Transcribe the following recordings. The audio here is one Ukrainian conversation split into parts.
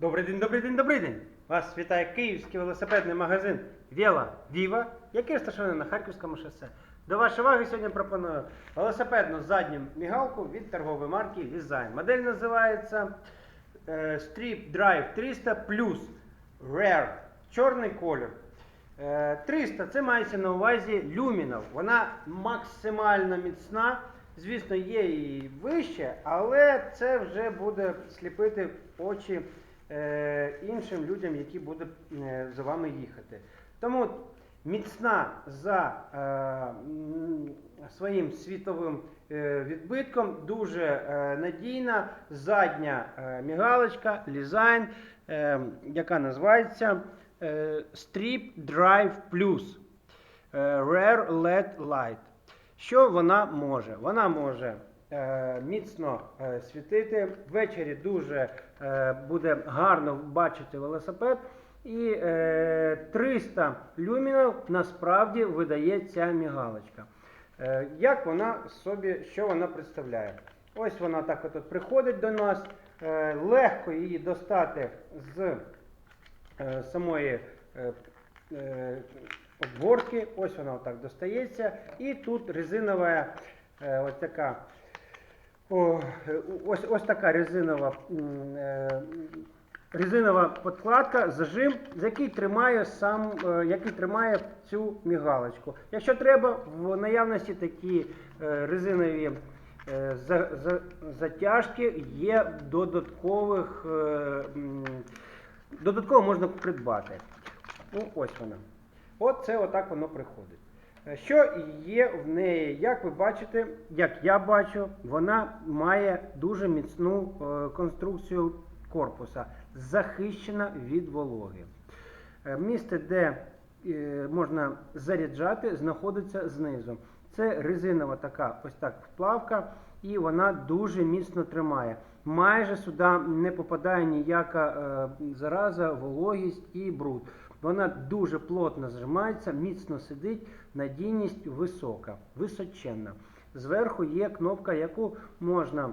Добрий день, добрий день, добрий день! Вас вітає київський велосипедний магазин Віла Віва, який розташований на Харківському шосе. До вашої уваги сьогодні пропоную велосипедну задню мігалку від торгової марки Design. Модель називається е, Strip Drive 300 Plus Rare. Чорний колір. Е, 300 це мається на увазі люмінов. Вона максимально міцна. Звісно, є і вище, але це вже буде сліпити очі е, іншим людям, які будуть е, за вами їхати. Тому міцна за е, своїм світовим е, відбитком, дуже е, надійна задня е, мігалочка, лізайн, е, яка називається е, Strip Drive Plus е, Rare LED Light. Що вона може? Вона може е, міцно е, світити. Ввечері дуже е, буде гарно бачити велосипед. І е, 300 люмінів насправді видає ця мігалочка. Е, як вона собі, що вона представляє? Ось вона так от приходить до нас. Е, легко її достати з е, самої е, е, обгортки. Ось вона отак достається. І тут резинова е, ось така. О, е, ось, ось така резинова, е, резинова подкладка, зажим, який тримає сам, е, який тримає цю мігалочку. Якщо треба, в наявності такі резинові за, за, затяжки є додаткових. Додатково можна придбати. Ну, ось вона. От це отак воно приходить. Е, Що є в неї? Як ви бачите, як я бачу, вона має дуже міцну е, конструкцію корпуса, захищена від вологи. Е, Місце, де можна заряджати, знаходиться знизу. Це резинова така ось так вплавка, і вона дуже міцно тримає. Майже сюди не попадає ніяка зараза, вологість і бруд. Вона дуже плотно зжимається, міцно сидить, надійність висока, височенна. Зверху є кнопка, яку можна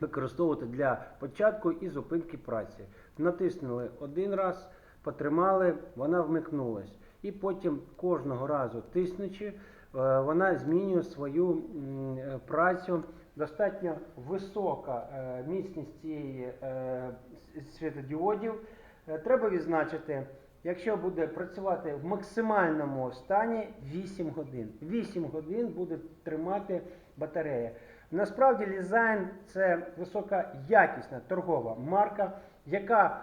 використовувати для початку і зупинки праці. Натиснули один раз, потримали, вона вмикнулась. І потім кожного разу тиснучи, е, вона змінює свою е, працю. Достатньо висока е, міцність цієї світодіодів. Треба відзначити, якщо буде працювати в максимальному стані 8 годин. 8 годин буде тримати батарея. Насправді Лізайн це високоякісна торгова марка, яка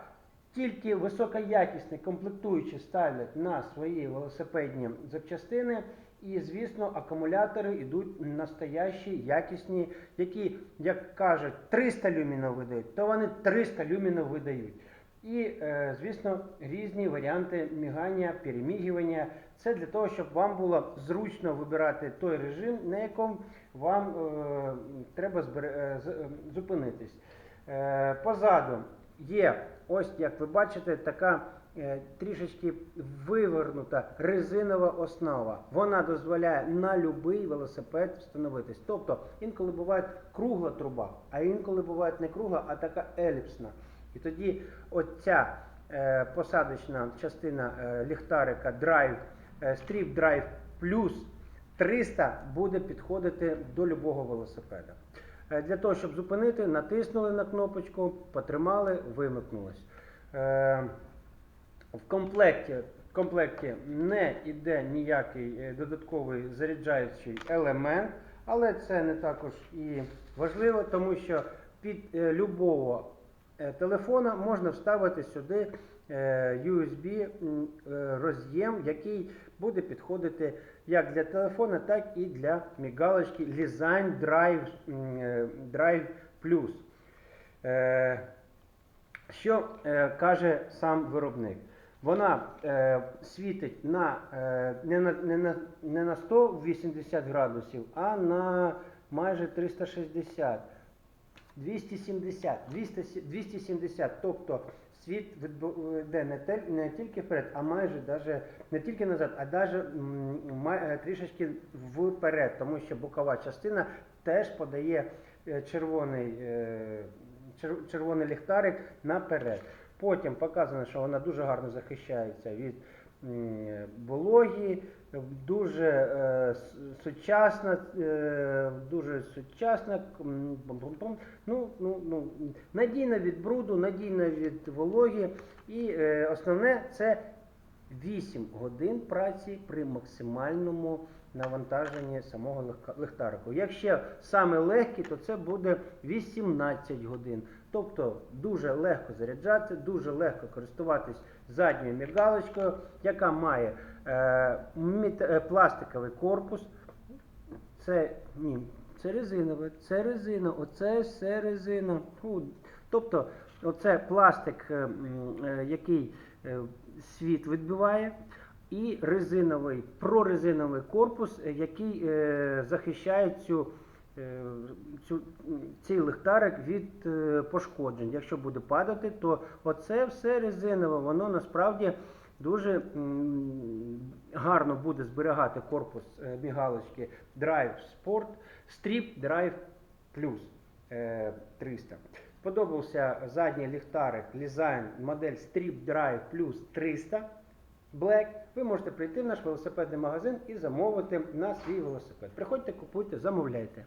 тільки високоякісні комплектуючі ставлять на свої велосипедні запчастини. І, звісно, акумулятори йдуть настоящі, якісні, які, як кажуть, 300 люмінів видають, то вони 300 люмінів видають. І, е, звісно, різні варіанти мігання, перемігування. Це для того, щоб вам було зручно вибирати той режим, на якому вам е, треба е, зупинитись. Позаду є, ось як ви бачите, така трішечки вивернута резинова основа. Вона дозволяє на будь-який велосипед встановитись. Тобто інколи буває кругла труба, а інколи буває не кругла, а така еліпсна. І тоді оця е, посадочна частина е, ліхтарика Drive, е, Strip Drive Plus 300 буде підходити до любого велосипеда. Е, Для того, щоб зупинити, натиснули на кнопочку, потримали, вимикнулось. Е, В комплекті, в комплекті не йде ніякий е, додатковий заряджаючий елемент, але це не також і важливо, тому що під е, любого телефона можна вставити сюди е, USB е, роз'єм, який буде підходити як для телефона, так і для мігалочки Design Drive, е, Drive Plus. Е, що е, каже сам виробник? Вона е, світить на, е, не, на, не, на, не на 180 градусів, а на майже 360. 270, 200, 270, тобто світ йде не, те- не тільки вперед, а майже даже, не тільки назад, а навіть трішечки вперед, тому що бокова частина теж подає е, червоний, е, червоний ліхтарик наперед. Потім показано, що вона дуже гарно захищається від м, вологі, дуже е, сучасна, е, дуже сучасна, ну, ну, ну, надійна від бруду, надійна від вологі. І е, основне це 8 годин праці при максимальному навантаженні самого ліхтарику. Якщо саме легкий, то це буде 18 годин. Тобто дуже легко заряджати, дуже легко користуватись задньою мігалочкою, яка має е, е, пластиковий корпус. Це ні, це резинове, це резина, оце все резина. Фу. Тобто, оце пластик, е, е, який е, світ відбиває, і резиновий, прорезиновий корпус, е, який е, захищає цю, е, цю, цей ліхтарик від пошкоджень. Якщо буде падати, то оце все резинове, воно насправді дуже гарно буде зберігати корпус мігалочки Drive Sport Strip Drive Plus е, 300. Сподобався задній ліхтарик Lizine модель Strip Drive Plus 300 Black. Ви можете прийти в наш велосипедний магазин і замовити на свій велосипед. Приходьте, купуйте, замовляйте.